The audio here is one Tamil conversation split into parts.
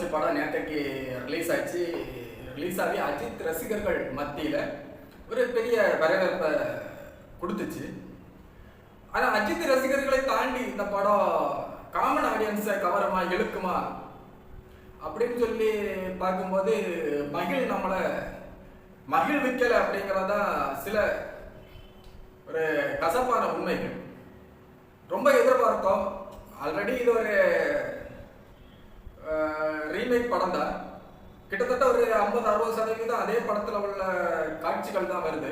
முயற்சி படம் நேற்றைக்கு ரிலீஸ் ஆச்சு. ரிலீஸ் ஆகி அஜித் ரசிகர்கள் மத்தியில் ஒரு பெரிய வரவேற்பை கொடுத்துச்சு. ஆனால் அஜித் ரசிகர்களை தாண்டி இந்த படம் காமன் ஆடியன்ஸை கவரமா இழுக்குமா? அப்படின்னு சொல்லி பார்க்கும்போது மகிழ் நம்மளை மகிழ்விக்கலை அப்படிங்கிறதா சில ஒரு கசப்பான உண்மைகள். ரொம்ப எதிர்பார்த்தோம். ஆல்ரெடி இது ஒரு ரீமேக் படம் தான். கிட்டத்தட்ட ஒரு ஐம்பது அறுபது சதவீதம் அதே படத்தில் உள்ள காட்சிகள் தான் வருது.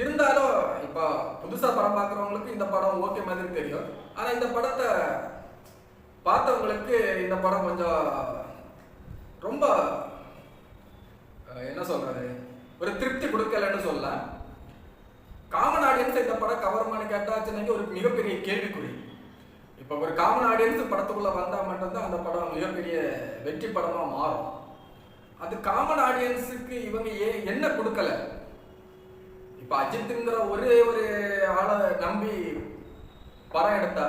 இருந்தாலும் இப்போ புதுசாக படம் பார்க்குறவங்களுக்கு இந்த படம் ஓகே மாதிரி தெரியும். ஆனால் இந்த படத்தை பார்த்தவங்களுக்கு இந்த படம் கொஞ்சம் ரொம்ப என்ன சொல்றது? ஒரு திருப்தி கொடுக்கலன்னு சொல்லலாம். காமன் ஆடியன்ஸ் இந்த படம் கவர்மான்னு கேட்டாச்சுன்னு ஒரு மிகப்பெரிய கேள்விக்குறி. இப்போ ஒரு காமன் ஆடியன்ஸ் படத்துக்குள்ளே வந்தால் மட்டும்தான் அந்த படம் மிகப்பெரிய வெற்றி படமாக மாறும். அது காமன் ஆடியன்ஸுக்கு இவங்க ஏ என்ன கொடுக்கல? இப்போ அஜித்துங்கிற ஒரே ஒரு ஆளை நம்பி படம் எடுத்தா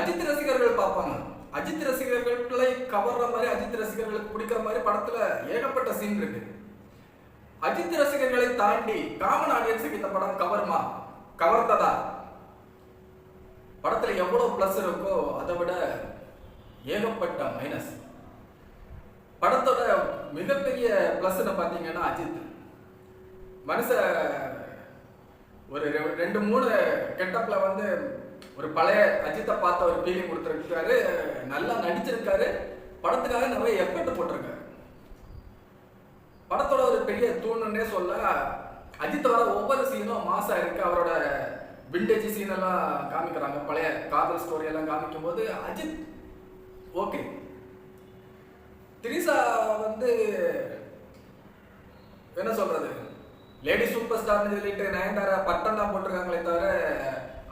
அஜித் ரசிகர்கள் பார்ப்பாங்க. அஜித் ரசிகர்களை கவர்ற மாதிரி அஜித் ரசிகர்களுக்கு பிடிக்கிற மாதிரி படத்துல ஏகப்பட்ட சீன் இருக்கு. அஜித் ரசிகர்களை தாண்டி காமன் ஆடியன்ஸுக்கு இந்த படம் கவர்மா கவர்ந்ததா? படத்தில் எவ்வளோ ப்ளஸ் இருக்கோ அதை விட ஏகப்பட்ட மைனஸ் படத்தோட மிகப்பெரிய பிளஸ்ன்னு பார்த்தீங்கன்னா அஜித். மனுஷ ஒரு ரெ- ரெண்டு மூணு கெட்டப்பில் வந்து ஒரு பழைய அஜித்தை பார்த்த ஒரு ஃபீலிங் கொடுத்துருக்காரு. நல்லா நடிச்சிருக்காரு. படத்துக்காக நிறைய எஃபர்ட் போட்டிருக்காரு. படத்தோட ஒரு பெரிய தூணுன்னே சொல்ல அஜித் வர ஒவ்வொரு சீனும் மாசா இருக்கு. அவரோட விண்டேஜ் சீன் எல்லாம் காமிக்கிறாங்க. பழைய காதல் ஸ்டோரி எல்லாம் காமிக்கும் போது அஜித் ஓகே திரிசா வந்து என்ன சொல்றது? லேடி சூப்பர் ஸ்டார்னு சொல்லிட்டு நயன்தாரா பட்டம் தான் போட்டிருக்காங்களே தவிர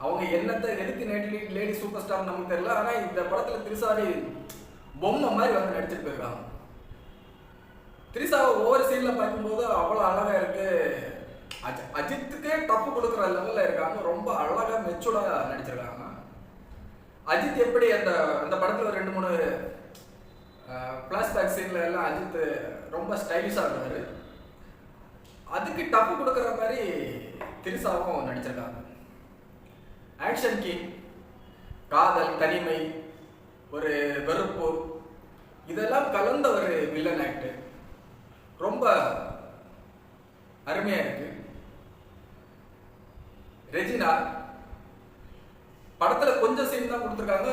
அவங்க என்னத்தை எதுக்கு நேட்டி லேடி சூப்பர் ஸ்டார் நமக்கு தெரியல. ஆனா இந்த படத்துல திரிசாடி பொம்மை மாதிரி வந்து நடிச்சிட்டு போயிருக்காங்க. திரிசாவை ஒவ்வொரு சீன்ல பார்க்கும்போது அவ்வளோ அழகா இருக்கு. அஜித்துக்கே டப்பு கொடுக்குற லெவலில் இருக்காங்க ரொம்ப அழகாக மெச்சூர்டாக நடிச்சிருக்காங்க அஜித் எப்படி அந்த அந்த படத்தில் ஒரு ரெண்டு மூணு பிளாஷ்பேக் சீனில் எல்லாம் அஜித் ரொம்ப ஸ்டைலிஷாக இருந்தார். அதுக்கு டப்பு கொடுக்குற மாதிரி திரிசாவும் நடிச்சிருக்காங்க. ஆக்ஷன் கிங் காதல் தனிமை ஒரு வெறுப்பு இதெல்லாம் கலந்த ஒரு வில்லன் ஆக்டு ரொம்ப அருமையாக இருக்குது ரெஜினா படத்துல கொஞ்சம் சீன் தான் கொடுத்துருக்காங்க.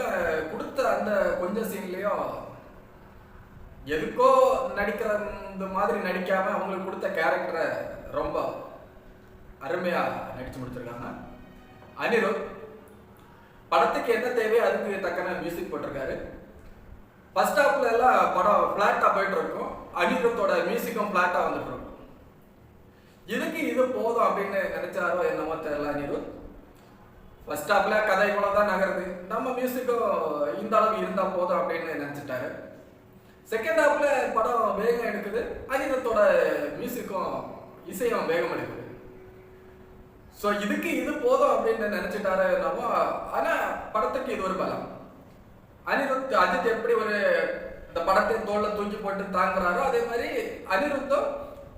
கொடுத்த அந்த கொஞ்சம் சீன்லயும் எதுக்கோ நடிக்கிற மாதிரி நடிக்காம அவங்களுக்கு கொடுத்த கேரக்டரை ரொம்ப அருமையா நடிச்சு முடிச்சிருக்காங்க. அனிருத் படத்துக்கு என்ன தேவையோ அதுக்கு தக்கன மியூசிக் போட்டிருக்காரு. ஃபர்ஸ்ட் ஹாஃப்ல எல்லாம் படம் ஃபிளாட்டா போயிட்டு இருக்கும். அனிருத்தோட மியூசிக்கும் ஃபிளாட்டா வந்துட்டு இருக்கும். இதுக்கு இது போதும் அப்படின்னு நினைச்சாரோ என்னமோ தெரியல அனிருத். ஃபர்ஸ்ட் ஹாஃப்ல கதை இவ்வளவுதான் நகருது. நம்ம மியூசிக்கும் இந்த அளவு இருந்தா போதும் அப்படின்னு நினைச்சிட்டாரு. செகண்ட் ஹாஃப்ல படம் வேகம் எடுக்குது. அனிருத்தோட மியூசிக்கும் இசையும் வேகம் எடுக்குது. ஸோ இதுக்கு இது போதும் அப்படின்னு நினைச்சிட்டாரு என்னமோ ஆனா படத்துக்கு இது ஒரு பலம். அனிருத் அஜித் எப்படி ஒரு இந்த படத்தை தோல்ல தூக்கி போட்டு தாங்குறாரோ அதே மாதிரி அனிருத்தும்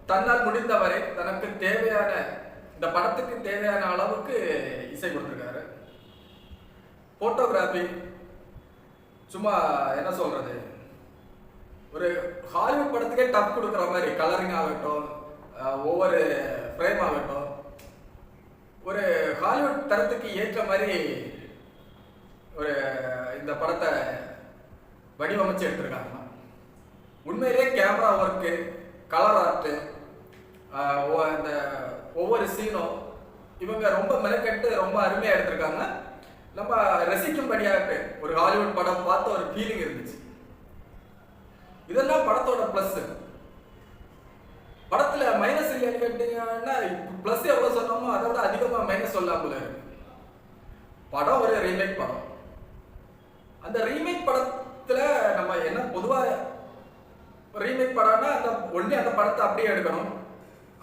தன்னால் முடிந்தவரை தனக்கு தேவையான இந்த படத்துக்கு தேவையான அளவுக்கு இசை கொடுத்துருக்காரு. போட்டோகிராஃபி சும்மா என்ன சொல்றது? ஒரு ஹாலிவுட் படத்துக்கே டப் கொடுக்குற மாதிரி கலரிங் ஆகட்டும் ஒவ்வொரு ஃப்ரேம் ஆகட்டும் ஒரு ஹாலிவுட் தரத்துக்கு ஏற்ற மாதிரி ஒரு இந்த படத்தை வடிவமைச்சு எடுத்திருக்காங்க. உண்மையிலே கேமரா ஒர்க்கு கலர் ஆர்ட்டு இந்த ஒவ்வொரு சீனும் இவங்க ரொம்ப மெனக்கெட்டு ரொம்ப அருமையாக எடுத்திருக்காங்க. நம்ம ரசிக்கும்படியாக ஒரு ஹாலிவுட் படம் பார்த்த ஒரு ஃபீலிங் இருந்துச்சு. இதெல்லாம் படத்தோட ப்ளஸ் படத்துல மைனஸ் இல்லைன்னு கேட்டீங்கன்னா ப்ளஸ் எவ்வளோ சொன்னோமோ அதை விட அதிகமாக மைனஸ் சொல்லாமல் இருக்கு. படம் ஒரு ரீமேக் படம். அந்த ரீமேக் படத்துல நம்ம என்ன பொதுவாக ரீமேக் படம்னா அந்த ஒன்றே அந்த படத்தை அப்படியே எடுக்கணும்.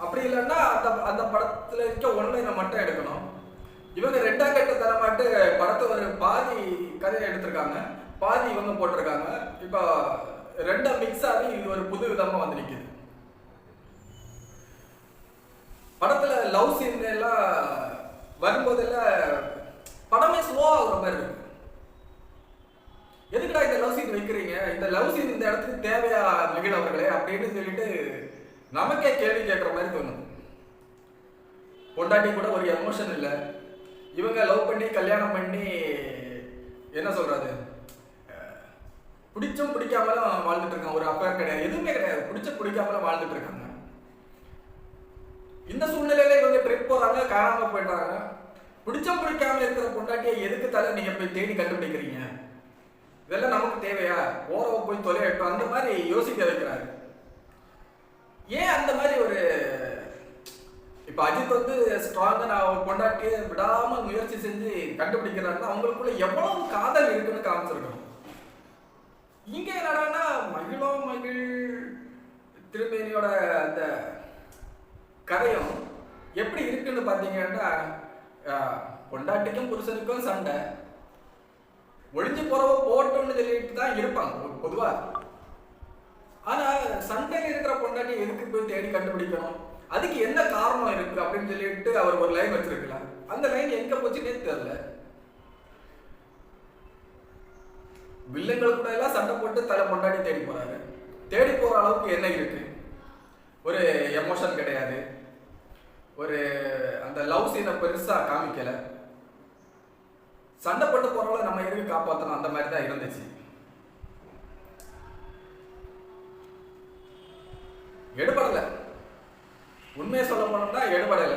அப்படி இல்லைன்னா அந்த அந்த படத்துல இருக்க ஒன்லைனை மட்டும் எடுக்கணும். இவங்க ரெண்டா கட்ட தரமாட்டு படத்தை ஒரு பாதி கதையை எடுத்திருக்காங்க. பாதி இவங்க போட்டிருக்காங்க. இப்போ ரிலீஸ் ஆகி இது ஒரு புது விதமாக வந்து நிற்கிது படத்துல லவ் சீன் எல்லாம் வரும்போதெல்லாம் படமே ஸ்லோ ஆகுற மாதிரி இருக்கு. எதுக்குடா இந்த லவ் சீன் வைக்கிறீங்க? இந்த லவ் சீன் இந்த இடத்துக்கு தேவையா மகிழ் அவர்களே? அப்படின்னு சொல்லிட்டு நமக்கே கேள்வி கேட்குற மாதிரி தோணும். பொண்டாட்டி கூட ஒரு எமோஷன் இல்லை. இவங்க லவ் பண்ணி கல்யாணம் பண்ணி என்ன சொல்றது? பிடிச்சும் பிடிக்காமலும் வாழ்ந்துட்டு இருக்காங்க. ஒரு அப்பா கிடையாது. எதுவுமே கிடையாது. பிடிச்ச பிடிக்காமலும் வாழ்ந்துட்டு இருக்காங்க. இந்த சூழ்நிலையில இவங்க ட்ரிப் போறாங்க காணாம போயிட்டாங்க பிடிச்சம் பிடிக்காம இருக்கிற பொண்டாட்டியை எதுக்கு தலை நீங்க போய் தேடி கண்டுபிடிக்கிறீங்க? இதெல்லாம் நமக்கு தேவையா? ஓரவ போய் தொலையட்டும் அந்த மாதிரி யோசிக்க வைக்கிறாரு. ஏன் அந்த மாதிரி ஒரு இப்ப அஜித் வந்து ஸ்ட்ராங்கா நான் ஒரு விடாமல் விடாம முயற்சி செஞ்சு கண்டுபிடிக்கிறாருன்னா அவங்களுக்குள்ள எவ்வளவு காதல் இருக்குன்னு காமிச்சிருக்கணும். இங்க என்னடான்னா மகிழோ மகிழ் திருமேனியோட அந்த கதையும் எப்படி இருக்குன்னு பாத்தீங்கன்னா பொண்டாட்டிக்கும் புருஷனுக்கும் சண்டை. ஒழிஞ்சு போறவ போட்டோம்னு சொல்லிட்டு தான் இருப்பாங்க பொதுவா. ஆனா சண்டையில இருக்கிற பொண்டாட்டி எதுக்கு போய் தேடி கண்டுபிடிக்கணும்? அதுக்கு என்ன காரணம் இருக்கு அப்படின்னு சொல்லிட்டு அவர் ஒரு லைன் வச்சிருக்கலாம் அந்த லைன் எங்க போச்சுன்னே தெரியல. வில்லங்கள் கூட எல்லாம் சண்டை போட்டு தலை பொண்டாட்டி தேடி போறாரு. தேடி போற அளவுக்கு என்ன இருக்கு? ஒரு எமோஷன் கிடையாது. ஒரு அந்த லவ் சீனை பெருசா காமிக்கல. சண்டை போட்டு போறவங்கள நம்ம எதுக்கு காப்பாற்றணும் அந்த மாதிரி தான் இருந்துச்சு. எடுபடல. உண்மையை சொல்ல போனோம்னா எடுபடல.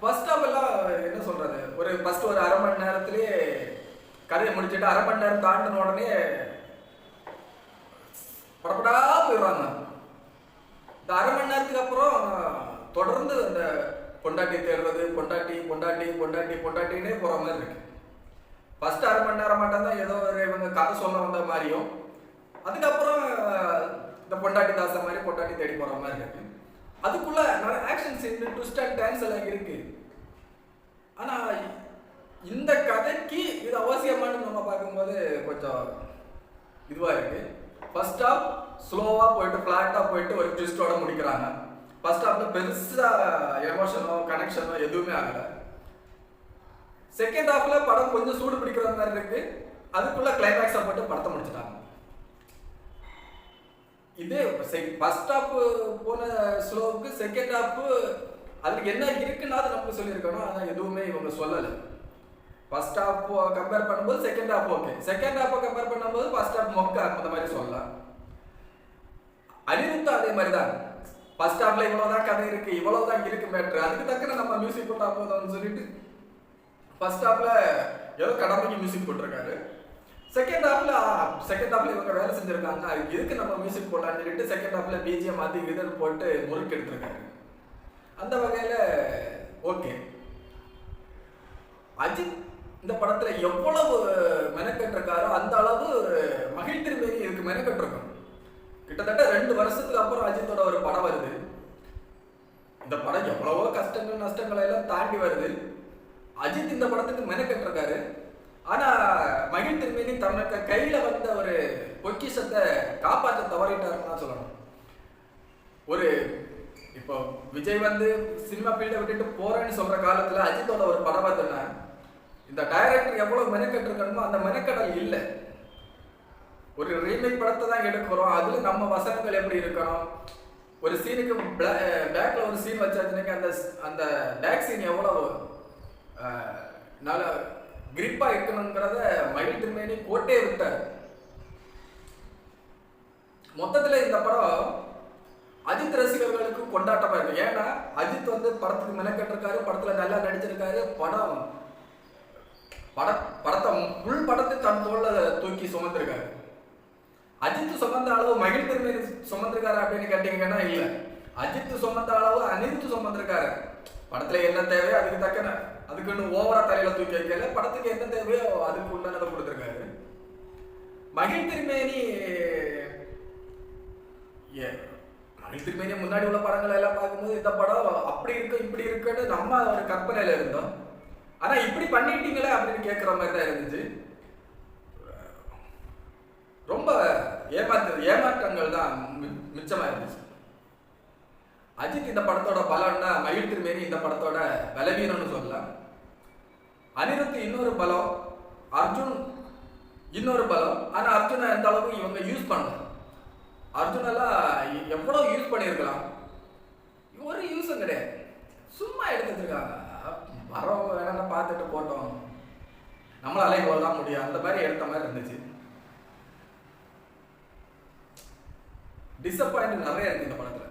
ஃபர்ஸ்ட் ஆஃப் எல்லாம் என்ன சொல்றது? ஒரு ஃபர்ஸ்ட் ஒரு அரை மணி நேரத்திலே கதையை முடிச்சுட்டு அரை மணி நேரம் தாண்டின உடனே படப்படா போயிடுவாங்க இந்த அரை மணி நேரத்துக்கு அப்புறம் தொடர்ந்து அந்த பொண்டாட்டி தேடுறது பொண்டாட்டி பொண்டாட்டி பொண்டாட்டி பொண்டாட்டினே போகிற மாதிரி இருக்கு. ஃபர்ஸ்ட் அரை மணி நேரம் மட்டும் தான் ஏதோ ஒரு இவங்க கதை சொல்ல வந்த மாதிரியும் அதுக்கப்புறம் இந்த பொண்டாட்டி தாசை மாதிரி பொண்டாட்டி தேடி போகிற மாதிரி இருக்கு. அதுக்குள்ள நிறைய action scene twist and dance எல்லாம் இருக்கு. ஆனா இந்த கதைக்கு இது அவசியமானு நம்ம பார்க்கும்போது கொஞ்சம் இதுவா இருக்கு. ஃபர்ஸ்ட் ஆஃப் ஸ்லோவா போயிட்டு ஃபிளாட்டா போயிட்டு ஒரு ட்விஸ்டோட முடிக்கிறாங்க. ஃபர்ஸ்ட் அந்த பெருசாக எமோஷனோ கனெக்ஷனோ எதுவுமே ஆகலை. செகண்ட் ஹாஃப்ல படம் கொஞ்சம் சூடு பிடிக்கிற மாதிரி இருக்கு. அதுக்குள்ள கிளைமேக்ஸை போட்டு படத்தை முடிச்சிட்டாங்க. இதே ஃபர்ஸ்ட் ஹாஃப் போன ஸ்லோவுக்கு செகண்ட் ஹாஃப் அதுக்கு என்ன இருக்குன்னா அதை நமக்கு சொல்லியிருக்கணும். ஆனால் எதுவுமே இவங்க சொல்லலை. ஃபர்ஸ்ட் ஹாஃப் கம்பேர் பண்ணும்போது செகண்ட் ஹாஃப் ஓகே செகண்ட் ஹாஃபை கம்பேர் பண்ணும்போது ஃபர்ஸ்ட் ஹாஃப் மொக்க அந்த மாதிரி சொல்லலாம். அனிருத்தும் அதே மாதிரி தான் ஃபர்ஸ்ட் ஹாஃப்ல இவ்வளவுதான் கதை இருக்கு இவ்வளவுதான் இருக்கு மேட்ரு அதுக்கு தக்கன நம்ம மியூசிக் போட்டா போதும்னு சொல்லிட்டு ஃபர்ஸ்ட் ஹாஃப்ல ஏதோ கடமைக்கு மியூசிக் போட்டிருக்காரு. செகண்ட் ஹாஃப்ல செகண்ட் ஹாஃப்ல இவங்க வேலை செஞ்சிருக்காங்க அதுக்கு எதுக்கு நம்ம மியூசிக் போட்டான்னு சொல்லிட்டு செகண்ட் ஹாஃப்ல பிஜிஎம் மாத்தி இதுன்னு போட்டு முறுக்கு எடுத்திருக்காரு. அந்த வகையில ஓகே அஜித் இந்த படத்துல எவ்வளவு மெனக்கட்டிருக்காரோ அந்த அளவு மகிழ்ச்சி திருமேனி இதுக்கு மெனக்கட்டிருக்கும். கிட்டத்தட்ட ரெண்டு வருஷத்துக்கு அப்புறம் அஜித்தோட ஒரு படம் வருது. இந்த படம் எவ்வளவோ கஷ்டங்கள் நஷ்டங்களை எல்லாம் தாண்டி வருது. அஜித் இந்த படத்துக்கு மெனக்கட்டிருக்காரு. ஆனா மகிழ் திருமேனி தனக்கு கையில வந்த ஒரு பொக்கிஷத்தை காப்பாற்ற தவறிட்டாருன்னு தான் சொல்லணும். ஒரு இப்போ விஜய் வந்து சினிமா ஃபீல்டை விட்டுட்டு போறேன்னு சொல்ற காலத்துல அஜித்தோட ஒரு படம் பார்த்தோன்னா இந்த டைரக்டர் எவ்வளவு மெனக்கெட்டு இருக்கணுமோ அந்த மெனக்கடல் இல்லை. ஒரு ரீமேக் படத்தை தான் எடுக்கிறோம். அதுல நம்ம வசனங்கள் எப்படி இருக்கணும்? ஒரு சீனுக்கு பேக்ல ஒரு சீன் வச்சாச்சுனாக்க அந்த அந்த பேக் சீன் எவ்வளவு நல்ல கிரிப்பா இருக்கணுங்கிறத மயில் திருமேனி கோட்டே விட்டார். மொத்தத்துல இந்த படம் அஜித் ரசிகர்களுக்கு கொண்டாட்டமா இருக்கு. ஏன்னா அஜித் வந்து படத்துக்கு மெனக்கட்டிருக்காரு படத்துல நல்லா நடிச்சிருக்காரு. படம் பட படத்தை முள் படத்தை தன் தோல்ல தூக்கி சுமந்திருக்காரு. அஜித் சுமந்த அளவு மகிழ் திருமேனி சுமந்திருக்காரு அப்படின்னு கேட்டீங்கன்னா இல்ல. அஜித் சுமந்த அளவு அனிருத் சுமந்திருக்காரு படத்துல என்ன தேவையோ அதுக்கு தக்கன அதுக்குன்னு ஓவரா தலையில தூக்கி வைக்கல. படத்துக்கு என்ன தேவையோ அதுக்கு உண்டானதை கொடுத்துருக்காரு. மகிழ் திருமேனி ஏ, மகிழ் திருமேனி முன்னாடி உள்ள படங்கள் எல்லாம் பார்க்கும்போது இந்த படம் அப்படி இருக்கு இப்படி இருக்குன்னு நம்ம ஒரு கற்பனையில இருந்தோம். ஆனா இப்படி பண்ணிட்டீங்களே அப்படின்னு கேட்குற மாதிரி தான் இருந்துச்சு. ரொம்ப ஏமாற்று ஏமாற்றங்கள் தான் மி- இருந்துச்சு அஜித் இந்த படத்தோட பலம்னா மயில் திருமேனி இந்த படத்தோட பலவீனம்னு சொல்லலாம். அனிருத் இன்னொரு பலம் அர்ஜுன் இன்னொரு பலம். ஆனால் அர்ஜுனை எந்த அளவுக்கு இவங்க யூஸ் பண்ணல. அர்ஜுனெல்லாம் எ- யூஸ் பண்ணியிருக்கலாம். ஒரு யூஸும் கிடையாது. சும்மா எடுத்து வரோம் வரவங்க வேணா பார்த்துட்டு போட்டோம். நம்மளால இவ்வளவு முடியும். அந்த மாதிரி எடுத்த மாதிரி இருந்துச்சு. டிசப்பாயிண்ட் நிறைய இருக்கு இந்த படத்துல.